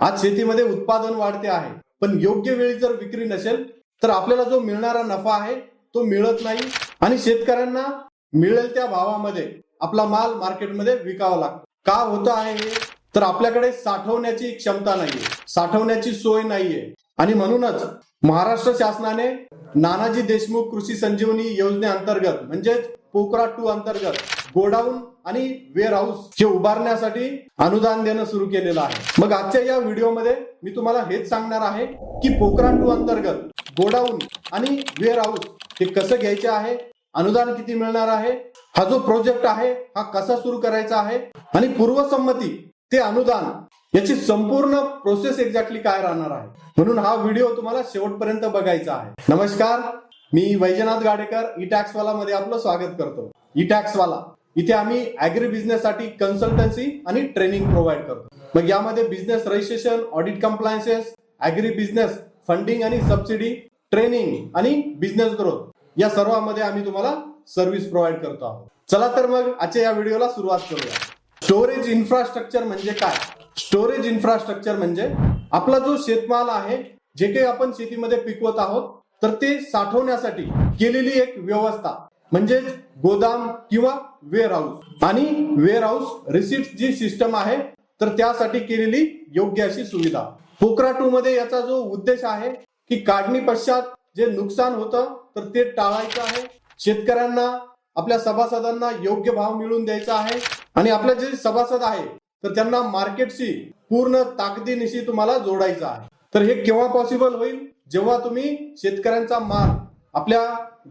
आज शेतीमध्ये उत्पादन वाढते आहे. पण योग्य वेळी जर विक्री नसेल तर आपल्याला जो मिळणारा नफा आहे तो मिळत नाही. आणि शेतकऱ्यांना मिळेल त्या भावामध्ये आपला माल मार्केटमध्ये विकावा लागतो. का होतं आहे हे? तर आपल्याकडे साठवण्याची क्षमता नाहीये. साठवण्याची सोय नाहीये. आणि म्हणूनच महाराष्ट्र शासनाने नानाजी देशमुख कृषी संजीवनी योजनेअंतर्गत म्हणजेच पोकरा टू अंतर्गत गोडाऊन आणि वेअर हाऊस हे उभारण्यासाठी अनुदान देणं सुरू केलेलं आहे. मग आजच्या या व्हिडिओमध्ये मी तुम्हाला हेच सांगणार आहे की पोखरण टू अंतर्गत गोडाऊन आणि वेअरहाऊस हे कसं घ्यायचे आहे अनुदान किती मिळणार आहे हा जो प्रोजेक्ट आहे हा कसा सुरू करायचा आहे आणि पूर्वसंमती ते अनुदान याची संपूर्ण प्रोसेस एक्झॅक्टली काय राहणार आहे. म्हणून हा व्हिडिओ तुम्हाला शेवटपर्यंत बघायचा आहे. नमस्कार मी वैजनाथ गाडेकर ई टॅक्सवाला मध्ये आपलं स्वागत करतो. ई टॅक्सवाला इथे आम्ही अॅग्री बिझनेस साठी कन्सल्टन्सी आणि ट्रेनिंग प्रोव्हाइड करतो. मग यामध्ये business registration audit compliances agri business funding आणि सबसिडी ट्रेनिंग आणि बिझनेस ग्रोथ या सर्वांमध्ये आम्ही तुम्हाला सर्व्हिस प्रोव्हाइड करतो आहोत. चला तर मग आजच्या या व्हिडिओला सुरुवात करूया. स्टोरेज इन्फ्रास्ट्रक्चर म्हणजे काय? स्टोरेज इन्फ्रास्ट्रक्चर म्हणजे आपला जो शेतमाल आहे जे काही आपण शेतीमध्ये पिकवत आहोत तर ते साठवण्यासाठी केलेली एक व्यवस्था. म्हणजेच गोदाम किंवा वेअरहाऊस आणि वेअरहाऊस रिसिप्ट जी सिस्टम आहे तर त्यासाठी केलेली योग्य अशी सुविधा. पोकरा टू मध्ये याचा जो उद्देश आहे की काढणी पश्चात जे नुकसान होतं तर ते टाळायचं आहे. शेतकऱ्यांना आपल्या सभासदांना योग्य भाव मिळवून द्यायचा आहे. आणि आपले जे सभासद आहे तर त्यांना मार्केटशी पूर्ण ताकदीनिशी तुम्हाला जोडायचं आहे. तर हे केव्हा पॉसिबल होईल? जेव्हा तुम्ही शेतकऱ्यांचा माल आपल्या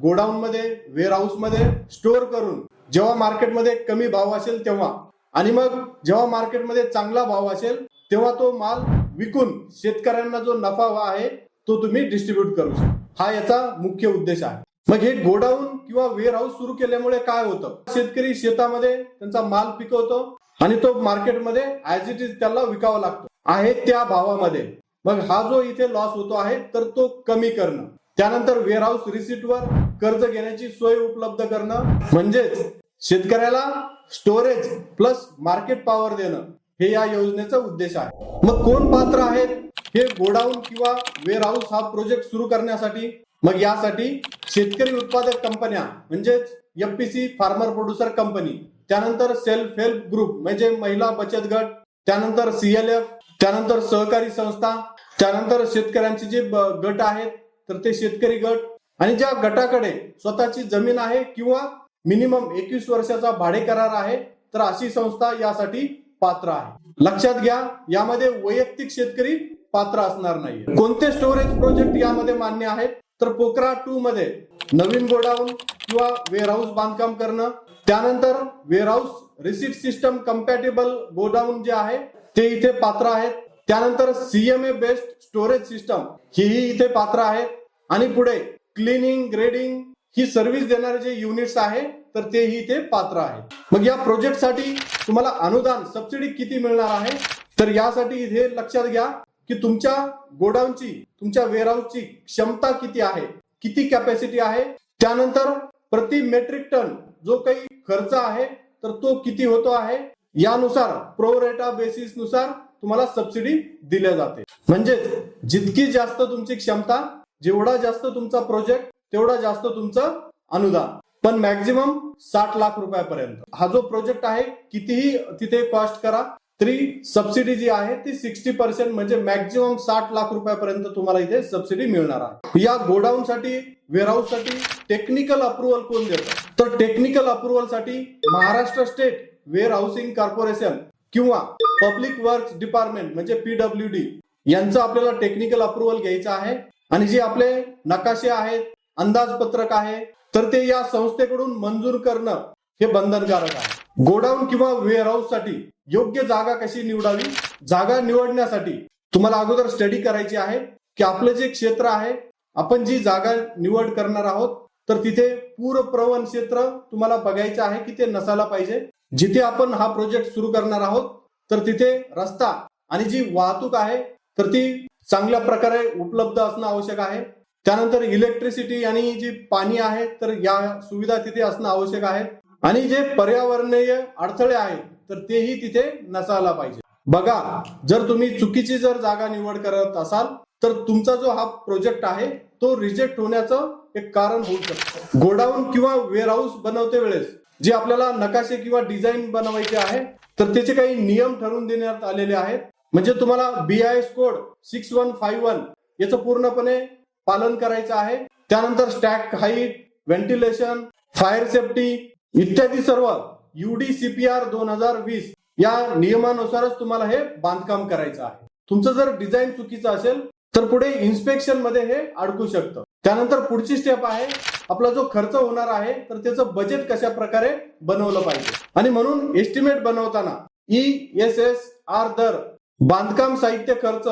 गोडाऊन मध्ये वेअरमध्ये स्टोअर करून जेव्हा मार्केटमध्ये कमी भाव असेल तेव्हा. आणि मग जेव्हा मार्केटमध्ये चांगला भाव असेल तेव्हा तो माल विकून शेतकऱ्यांना जो नफा आहे तो तुम्ही डिस्ट्रीब्यूट करू शकता. हा याचा मुख्य उद्देश आहे. मग हे गोडाऊन किंवा वेअर हाऊस सुरू केल्यामुळे काय होतं? शेतकरी शेतामध्ये त्यांचा माल पिकवतो आणि तो मार्केटमध्ये ऍज इट इज त्याला विकावा लागतो. आहे त्या भावामध्ये. मग हा जो इथे लॉस होतो आहे तर तो कमी करणं. त्यानंतर वेअर हाऊस रिसिटवर कर्ज घेण्याची सोय उपलब्ध करणं म्हणजेच शेतकऱ्याला स्टोरेज प्लस मार्केट पॉवर देणं हे या योजनेचा उद्देश आहे. मग कोण पात्र आहेत? हे गोडाऊन किंवा वेअर हाऊस हा प्रोजेक्ट सुरू करण्यासाठी मग यासाठी शेतकरी उत्पादक कंपन्या म्हणजेच एफपीसी फार्मर प्रोड्युसर कंपनी त्यानंतर सेल्फ हेल्प ग्रुप म्हणजे महिला बचत गट त्यानंतर सीएलएफ त्यानंतर सहकारी संस्था त्यानंतर शेतकऱ्यांचे जे गट आहेत तर ते शेतकरी गट आणि ज्या गटाकडे स्वतःची जमीन आहे किंवा मिनिमम एकवीस वर्षाचा भाडे करार आहे तर अशी संस्था यासाठी पात्र आहे. लक्षात घ्या यामध्ये वैयक्तिक शेतकरी पात्र असणार नाही कोणते स्टोरेज प्रोजेक्ट यामध्ये मान्य आहेत? तर पोकरा टू मध्ये नवीन गोडाऊन किंवा वेअरहाऊस बांधकाम करणं त्यानंतर warehouse receipt system compatible godown जे आहे ते इथे पात्र आहेत. त्यानंतर सीएमए बेस्ड स्टोरेज सिस्टम हेही इथे पात्र आहेत आणि पुढे क्लिनिंग ग्रेडिंग ही सर्व्हिस देणारे जे युनिट्स आहे तर तेही इथे पात्र आहे. मग या प्रोजेक्टसाठी तुम्हाला अनुदान सबसिडी किती मिळणार आहे? तर यासाठी इथे लक्षात घ्या की तुमच्या गोडाऊनची तुमच्या वेअरहाऊसची क्षमता किती आहे? किती कॅपॅसिटी आहे? त्यानंतर प्रति मेट्रिक टन जो काही खर्च आहे तर तो किती होतो आहे? यानुसार प्रोरेटा बेसिसनुसार तुम्हाला सबसिडी दिल्या जाते. म्हणजेच जितकी जास्त तुमची क्षमता जेवढा जास्त तुमचा प्रोजेक्ट तेवढा जास्त तुमचं अनुदान. पण मॅक्झिमम साठ लाख रुपयापर्यंत. हा जो प्रोजेक्ट आहे कितीही तिथे कॉस्ट करा तरी सबसिडी जी आहे ती सिक्स्टी पर्सेंट म्हणजे मॅक्झिमम साठ लाख रुपयापर्यंत तुम्हाला इथे सबसिडी मिळणार आहे. या गोडाऊन साठी वेअरहाऊससाठी टेक्निकल अप्रुव्हल कोण देतं? तर टेक्निकल अप्रुव्हलसाठी Maharashtra state warehousing corporation किंवा पब्लिक वर्क डिपार्टमेंट म्हणजे पीडब्ल्यू डी यांचं आपल्याला टेक्निकल अप्रुव्हल घ्यायचं आहे. आणि जे आपले नकाशे आहेत अंदाजपत्रक आहे तर ते या संस्थेकडून मंजूर करणं हे बंधनकारक आहे. गोडाऊन किंवा वेअरहाऊससाठी योग्य जागा कशी निवडावी? जागा निवडण्यासाठी तुम्हाला अगोदर स्टडी करायची आहे की आपलं जे क्षेत्र आहे आपण जी जागा निवड करणार आहोत तर तिथे पूर प्रवण क्षेत्र तुम्हाला बघायचं आहे की ते नसायला पाहिजे. जिथे आपण हा प्रोजेक्ट सुरू करणार आहोत तर तिथे रस्ता आणि जी वाहतूक आहे तर ती चांगल्या प्रकारे उपलब्ध असणं आवश्यक आहे. त्यानंतर इलेक्ट्रिसिटी आणि जी पाणी आहे तर या सुविधा तिथे असणं आवश्यक आहे. आणि जे पर्यावरणीय अडथळे आहेत तर तेही तिथे नसायला पाहिजे. बघा जर तुम्ही चुकीची जर जागा निवड करत असाल तर तुमचा जो हा प्रोजेक्ट आहे तो रिजेक्ट होण्याचं एक कारण होऊ शकतं. गोडाऊन किंवा वेअरहाऊस बनवते वेळेस जे आपल्याला नकाशे किंवा डिझाईन बनवायचे आहे तर त्याचे काही नियम ठरवून देण्यात आलेले आहेत. म्हणजे तुम्हाला B I code six one five one याचं पूर्णपणे पालन करायचं आहे. त्यानंतर stack height ventilation fire safety इत्यादी सर्व युडीसीपीआर दोन हजार वीस या नियमानुसारच तुम्हाला हे बांधकाम करायचं आहे. तुमचं जर डिझाईन चुकीचं असेल तर पुढे इन्स्पेक्शनमध्ये हे अडकू शकतं. त्यानंतर पुढची स्टेप आहे आपला जो खर्च होणार आहे तर त्याचं बजेट कशा प्रकारे बनवलं पाहिजे? आणि म्हणून एस्टिमेट बनवताना ई एस एस आर दर बांधकाम साहित्य खर्च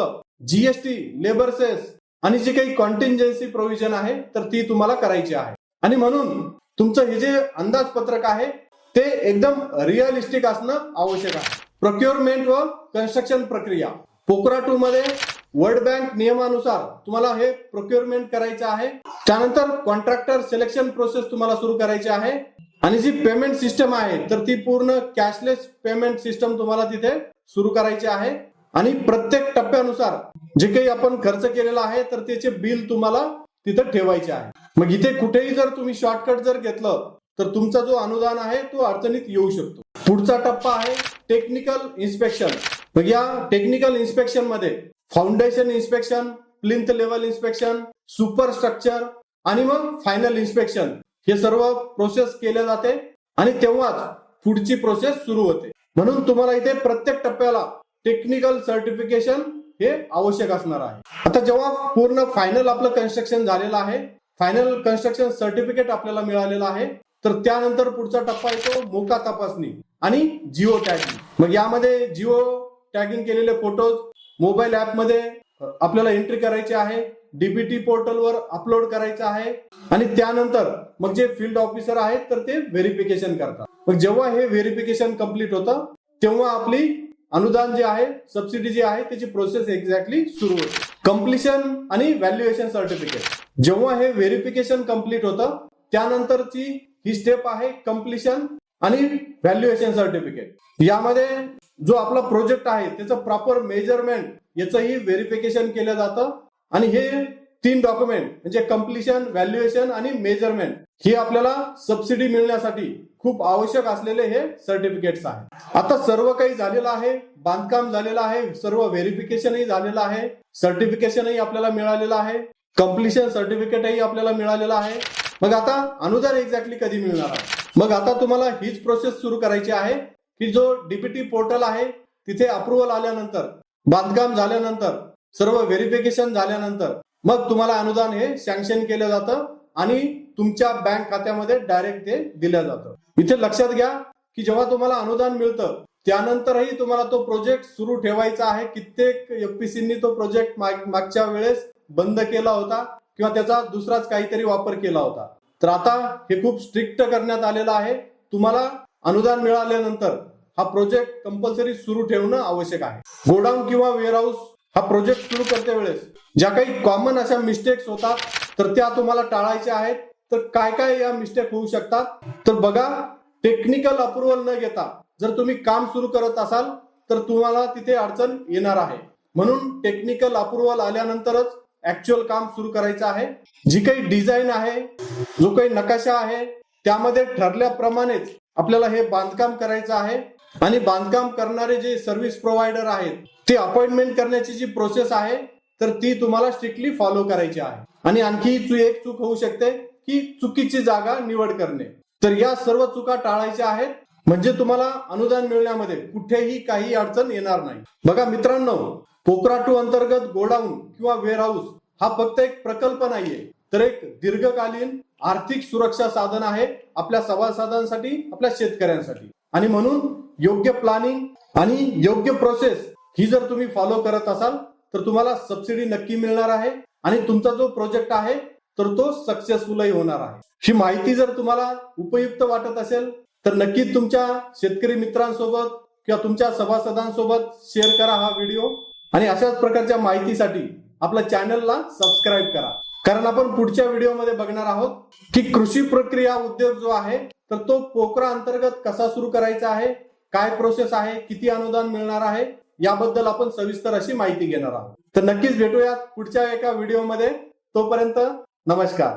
जीएसटी लेबर सेस आणि जे काही कॉन्टिंजन्सी प्रोव्हिजन आहे तर ती तुम्हाला करायची आहे. आणि म्हणून तुमचं हे जे अंदाजपत्रक आहे ते एकदम रिअलिस्टिक असणं आवश्यक आहे. प्रोक्युअरमेंट व कन्स्ट्रक्शन प्रक्रिया. पोकरा टू मध्ये वर्ल्ड बँक नियमानुसार तुम्हाला हे प्रोक्युअरमेंट करायचं आहे. त्यानंतर कॉन्ट्रॅक्टर सिलेक्शन प्रोसेस तुम्हाला सुरू करायची आहे. आणि जी पेमेंट सिस्टम आहे तर ती पूर्ण कॅशलेस पेमेंट सिस्टम तुम्हाला तिथे सुरू करायची आहे. आणि प्रत्येक टप्प्यानुसार जे काही आपण खर्च केलेला आहे तर त्याचे बिल तुम्हाला तिथं ठेवायचे आहे. मग इथे कुठेही जर तुम्ही शॉर्टकट जर घेतलं तर तुमचा जो अनुदान आहे तो अडचणीत येऊ शकतो. पुढचा टप्पा आहे टेक्निकल इन्स्पेक्शन मग या technical इन्स्पेक्शनमध्ये foundation inspection plinth level inspection super structure आणि मग फायनल इन्स्पेक्शन हे सर्व प्रोसेस केले जाते आणि तेव्हाच पुढची प्रोसेस सुरू होते. म्हणून तुम्हाला इथे प्रत्येक टप्प्याला टेक्निकल सर्टिफिकेशन हे आवश्यक असणार आहे. आता जेव्हा पूर्ण फायनल आपलं कन्स्ट्रक्शन झालेलं आहे फायनल कन्स्ट्रक्शन सर्टिफिकेट आपल्याला मिळालेलं आहे तर त्यानंतर पुढचा टप्पा येतो मोका तपासणी आणि जिओ टॅगिंग मग यामध्ये जिओ टॅगिंग केलेले फोटोज मोबाईल ऍपमध्ये आपल्याला एंट्री करायची आहे डीबीटी पोर्टलवर अपलोड करायचं आहे आणि त्यानंतर मग जे फील्ड ऑफिसर आहेत तर ते व्हेरिफिकेशन करतात. मग जेव्हा हे व्हेरिफिकेशन कंप्लीट होतं तेव्हा आपली अनुदान जे आहे सबसिडी जी आहे त्याची प्रोसेस एक्झॅक्टली सुरू होते. कम्प्लिशन आणि व्हॅल्युएशन सर्टिफिकेट जेव्हा हे व्हेरिफिकेशन कंप्लीट होतं त्यानंतरची ही स्टेप आहे कम्प्लिशन आणि व्हॅल्युएशन सर्टिफिकेट यामध्ये जो आपला प्रोजेक्ट आहे त्याचं प्रॉपर मेजरमेंट याचंही व्हेरिफिकेशन केलं जातं. आणि हे तीन डॉक्युमेंट म्हणजे कम्प्लिशन व्हॅल्युएशन आणि मेजरमेंट हे आपल्याला सबसिडी मिळण्यासाठी खूप आवश्यक असलेले हे सर्टिफिकेट्स आहे आता सर्व काही झालेलं आहे बांधकाम झालेलं आहे सर्व व्हेरिफिकेशनही झालेलं आहे सर्टिफिकेशनही आपल्याला मिळालेलं आहे कम्प्लिशन सर्टिफिकेटही आपल्याला मिळालेलं आहे. मग आता अनुदान एक्झॅक्टली कधी मिळणार आहे? मग आता तुम्हाला हीच प्रोसेस सुरू करायची आहे. की जो डीपीटी पोर्टल आहे तिथे अप्रुव्हल आल्यानंतर बांधकाम झाल्यानंतर सर्व व्हेरिफिकेशन झाल्यानंतर मग तुम्हाला अनुदान हे सँक्शन केलं जातं आणि तुमच्या बँक खात्यामध्ये डायरेक्ट ते दिलं जातं. इथे लक्षात घ्या की जेव्हा तुम्हाला अनुदान मिळतं त्यानंतरही तुम्हाला तो प्रोजेक्ट सुरू ठेवायचा आहे. कित्येक एफपीसीनी तो प्रोजेक्ट मागच्या वेळेस बंद केला होता किंवा त्याचा दुसराच काहीतरी वापर केला होता. तर आता हे खूप स्ट्रिक्ट करण्यात आलेलं आहे. तुम्हाला अनुदान मिळाल्यानंतर हा प्रोजेक्ट कंपल्सरी सुरू ठेवणं आवश्यक आहे. गोडाऊन किंवा वेअरहाऊस हा प्रोजेक्ट सुरू करते वेळेस ज्या काही कॉमन अशा मिस्टेक्स होतात तर त्या तुम्हाला टाळायच्या आहेत. तर काय काय या मिस्टेक होऊ शकतात? तर बघा टेक्निकल अप्रुव्हल न घेता जर तुम्ही काम सुरू करत असाल तर तुम्हाला तिथे अडचण येणार आहे. म्हणून टेक्निकल अप्रुव्हल आल्यानंतरच ऍक्च्युअल काम सुरू करायचं आहे. जी काही डिझाईन आहे जो काही नकाशा आहे त्यामध्ये ठरल्याप्रमाणेच आपल्याला हे बांधकाम करायचं आहे. आणि बांधकाम करणारे जे सर्व्हिस प्रोव्हायडर आहेत ते अपॉइंटमेंट करण्याची जी प्रोसेस आहे तर ती तुम्हाला स्ट्रिक्टली फॉलो करायची आहे. आणि आणखी एक चूक होऊ शकते की चुकीची जागा निवड करणे. तर या सर्व चुका टाळायच्या आहेत म्हणजे तुम्हाला अनुदान मिळण्यामध्ये कुठेही काही अडचण येणार नाही. बघा मित्रांनो पोकरा टू अंतर्गत गोडाऊन किंवा वेअरहाऊस हा फक्त एक प्रकल्प नाहीये तर एक दीर्घकालीन आर्थिक सुरक्षा साधन आहे आपल्या सभासदांसाठी आपल्या शेतकऱ्यांसाठी. आणि म्हणून योग्य प्लॅनिंग आणि योग्य प्रोसेस ही जर तुम्ही फॉलो करत असाल तर तुम्हाला सबसिडी नक्की मिळणार आहे. आणि तुमचा जो प्रोजेक्ट आहे तर तो सक्सेसफुलही होणार आहे. ही माहिती जर तुम्हाला उपयुक्त वाटत असेल तर नक्कीच तुमच्या शेतकरी मित्रांसोबत किंवा तुमच्या सभासदांसोबत शेअर करा हा व्हिडिओ आणि अशाच प्रकारच्या माहितीसाठी आपल्या चॅनलला सबस्क्राईब करा. कारण आपण पुढच्या व्हिडिओमध्ये बघणार आहोत की कृषी प्रक्रिया उद्योग जो आहे तर तो पोकरा अंतर्गत कसा सुरू करायचा आहे काय प्रोसेस आहे किती अनुदान मिळणार आहे याबद्दल आपण सविस्तर अशी माहिती घेणार आहोत. तर नक्कीच भेटूयात पुढच्या एका व्हिडिओमध्ये. तोपर्यंत नमस्कार.